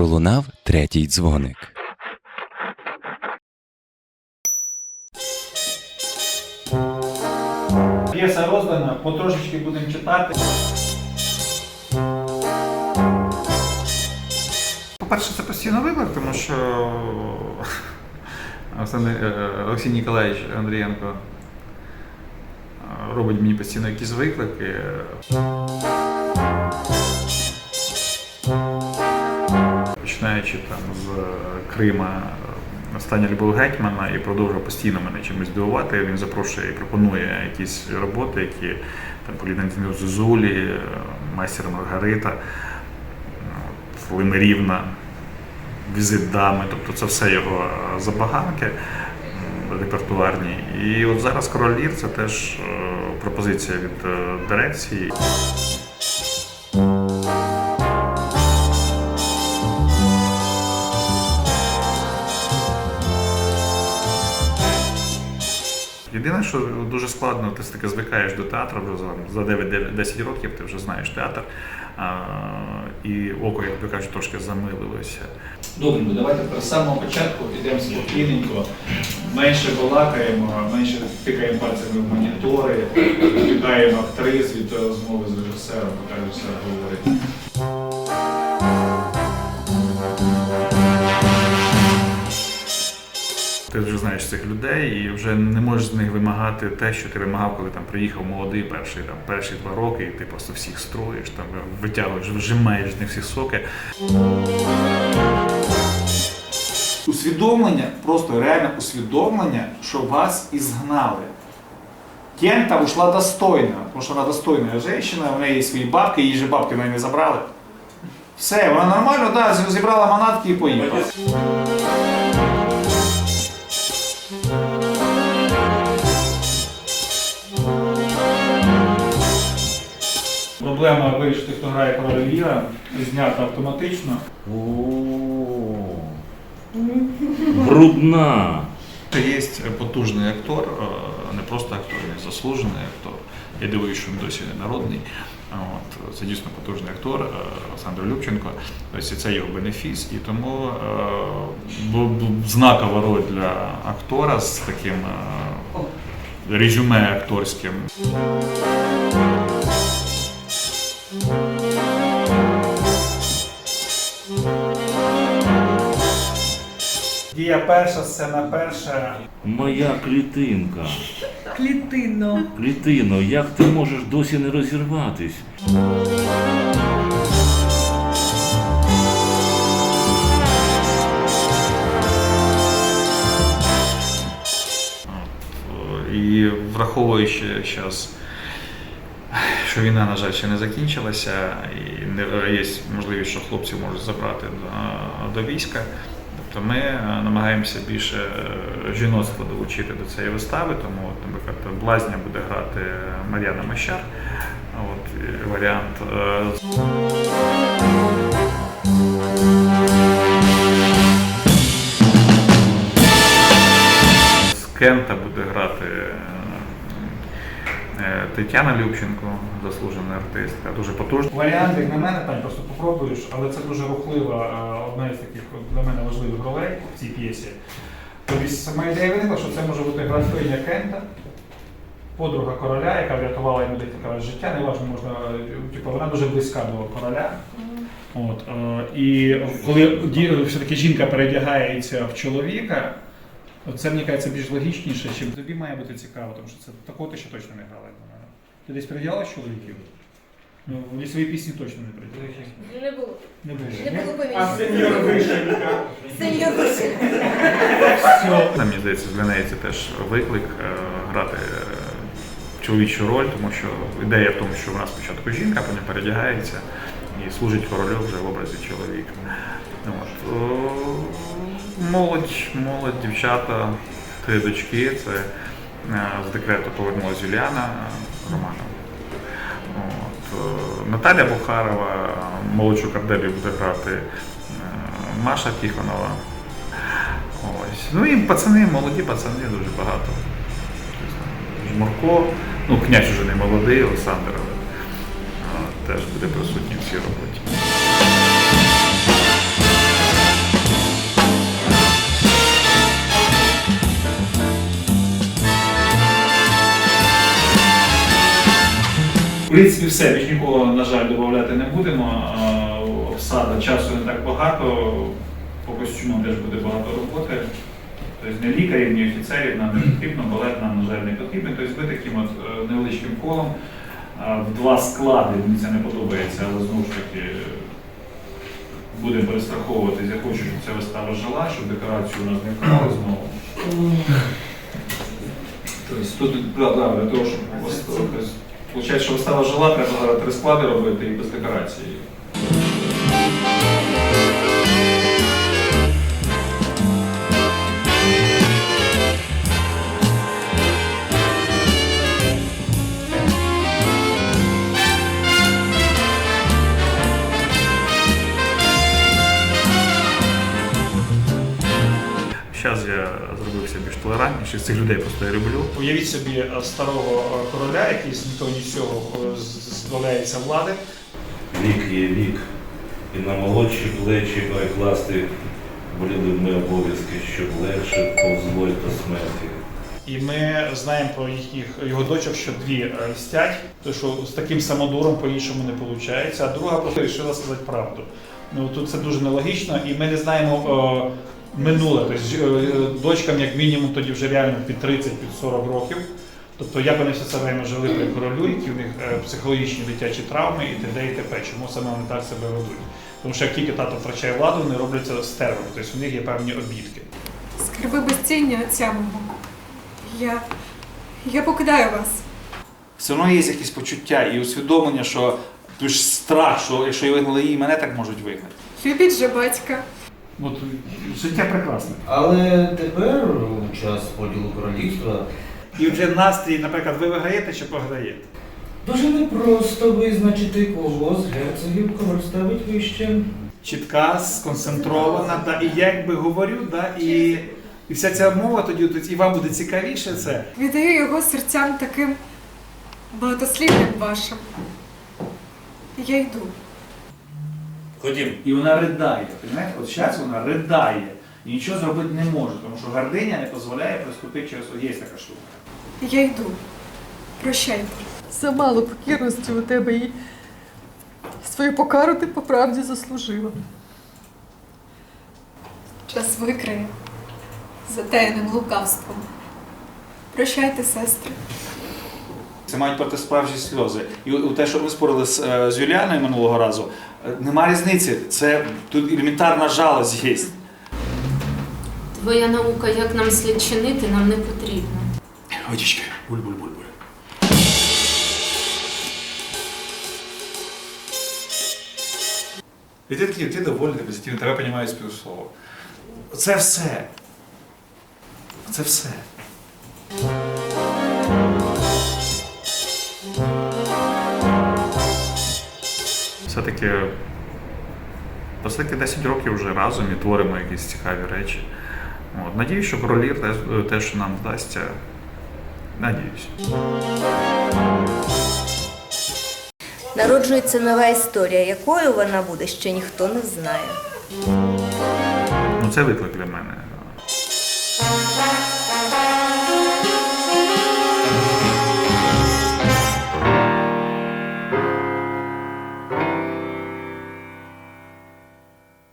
пролунав третій дзвоник. П'єса роздана, потрошечки будемо читати. По-перше, це постійно виклик, тому що е, Олексій Ніколаївич Андрієнко е, робить мені постійно якісь виклики. Починаючи там з Крима е, остання любов гетьмана і продовжує постійно мене чимось дивувати. Він запрошує і пропонує якісь роботи, які там Полінантину Зозулі, е, майстер Маргарита, е, Лимирівна, візит дами, тобто це все його е, забаганки репертуарні. І от зараз король Лір це теж е, пропозиція від е, дирекції. Єдине, що дуже складно, ти таки звикаєш до театру вже за- за 9-10 років, ти вже знаєш театр, і око, як би кажуть, трошки замилилося. Добре, ну давайте з самого початку підемо спокійненько, менше балакаємо, менше тикаємо пальцями в монітори, відволікаємо актрис від розмови з режисером, поки режисер говорить. Ти вже знаєш цих людей і вже не можеш з них вимагати те, що ти вимагав, коли там приїхав молодий перший там перші два роки, і ти просто всіх строїш, там витягуєш, вжимаєш з них всі соки. усвідомлення, просто реальне усвідомлення, що вас ізгнали. Кента ушла достойно, тому що вона достойна жінка, у неї є свої бабки, її же бабки в не забрали. Все, вона нормально, да, зібрала манатки і поїхала. Проблема вирішити, хто грає короля Ліра, знята автоматично. Брудна. Є потужний актор, не просто актор, він заслужений актор. Я дивуюся, що він досі не народний. От, це дійсно потужний актор е, Олександр Любченко. Ось це його бенефіс. І тому е, знакова роль для актора з таким е, резюме акторським. Дія перша, сцена перша. Моя клітинка. Клітино. Клітино, як ти можеш досі не розірватись? І враховуючи зараз, що війна, на жаль, ще не закінчилася, і не- є можливість, що хлопців можуть забрати до, війська. Тобто ми е, намагаємося більше е, жіноцтва долучити до цієї вистави, тому, наприклад, Блазня буде грати Мар'яна Мощар. От, варіант. е, З Кента буде грати Тетяна Любченко, заслужена артистка, дуже потужна. Варіант, як на мене, Тань, просто попробуєш, але це дуже рухлива, е, одна із таких для мене важливих ролей в цій п'єсі. Тобто сама ідея виникла, що це може бути графиня Кента, подруга короля, яка врятувала йому декілька життя, неважно, можна, типу, вона дуже близька до короля. От, е, і коли ді- все-таки жінка передягається в чоловіка, це мені кажеться більш логічніше, чим тобі має бути цікаво, тому що це такого ти ще точно не грала. Ти десь передягала чоловіків? Ну, в лісовій пісні точно не приділиш. Не було. Не було. Не було поміж. Сеньор Вишенька. Сеньор Вишенька. Все. Мені здається, для неї це теж виклик е, грати е, чоловічу роль, тому що ідея в тому, що вона спочатку жінка, потім передягається і служить королю вже в образі чоловіка. От. О, Молодь, молодь, дівчата, три дочки. Це е, з декрету повернулася Юліана Романова. От. е, Наталя Бухарова, молодшу Карделі буде грати е, Маша Тихонова. Ось. Ну і пацани, молоді пацани дуже багато. Жмурко, ну князь вже не молодий, Олександр теж буде присутній в цій роботі. Принципі, все, більш нікого, на жаль, додати не будемо. Обсада часу не так багато, по костюмам теж буде багато роботи. Тобто ні лікарів, ні офіцерів нам не потрібно, балет нам, на жаль, не потрібен. Тобто ви таким от е, невеличким колом в два склади, мені це не подобається, але знову ж таки будемо перестраховуватись. Я хочу, щоб ця вистава жила, щоб декорацію у нас не вкрали знову. Тобто тут для того, щоб виходить, що вистава жила, треба зараз три склади робити і без декорації. Толерантніший, цих людей просто я люблю. Уявіть собі е, старого е, короля, який з того ні з цього е, здоляється влади. Вік є вік. І на молодші плечі перекласти боліли ми обов'язки, щоб легше повзло до смерті. І ми знаємо про їхніх його дочок, що дві мстять, тому що з таким самодуром по-іншому не виходить, а друга просто вирішила сказати правду. Ну тут це дуже нелогічно, і ми не знаємо минуле. Тобто е, дочкам, як мінімум, тоді вже реально під 30, під 40 років. Тобто як вони все це время жили при королю, які в них е, психологічні дитячі травми і т.д. і т.п. Чому саме вони так себе ведуть? Тому що як тільки тато втрачає владу, вони робляться стервами, тобто у них є певні обідки. Скарби безціння отця мого. Я. Я покидаю вас. Все одно є якісь почуття і усвідомлення, що ти ж страх, що якщо і вигнали її, мене так можуть вигнати. Любіть же батька. От життя прекрасне. Але тепер, час поділу королівства, І вже настрій, наприклад, ви виграєте чи програєте? дуже непросто визначити, кого з герцогів король ставить вище. Чітка, сконцентрована, да, і я якби говорю, да, і, і вся ця мова тоді і вам буде цікавіше це. Віддаю його серцям таким багатослівним вашим. Я йду. Ходім. І вона ридає. Розумієте? От зараз вона ридає. І нічого зробити не може, тому що гординя не дозволяє приступити через є така штука. Я йду. Прощайте. Замало покірності у тебе і свою покару ти по правді заслужила. Час викриє затаєним лукавством. Прощайте, сестри. Це мають бути справжні сльози. І у те, що ми спорили з, е, з Юліаною минулого разу, е, нема різниці. Це тут елементарна жалость є. Твоя наука, як нам слід чинити, нам не потрібна. Водички, буль-буль-буль-буль. І ти такий, ти довольний, ти позитивний, тебе розумію з півслова. Це все. Це все. Все-таки все-таки 10 років вже разом і творимо якісь цікаві речі. От. Надіюсь, що королір теж, теж нам вдасться. Надіюсь. Народжується нова історія, якою вона буде, ще ніхто не знає. Ну, це виклик для мене.